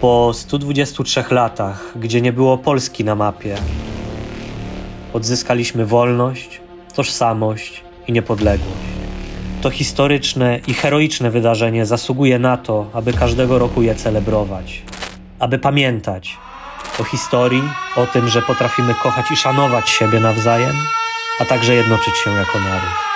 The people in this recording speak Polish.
Po 123 latach, gdzie nie było Polski na mapie, odzyskaliśmy wolność, tożsamość i niepodległość. To historyczne i heroiczne wydarzenie zasługuje na to, aby każdego roku je celebrować, aby pamiętać o historii, o tym, że potrafimy kochać i szanować siebie nawzajem, a także jednoczyć się jako naród.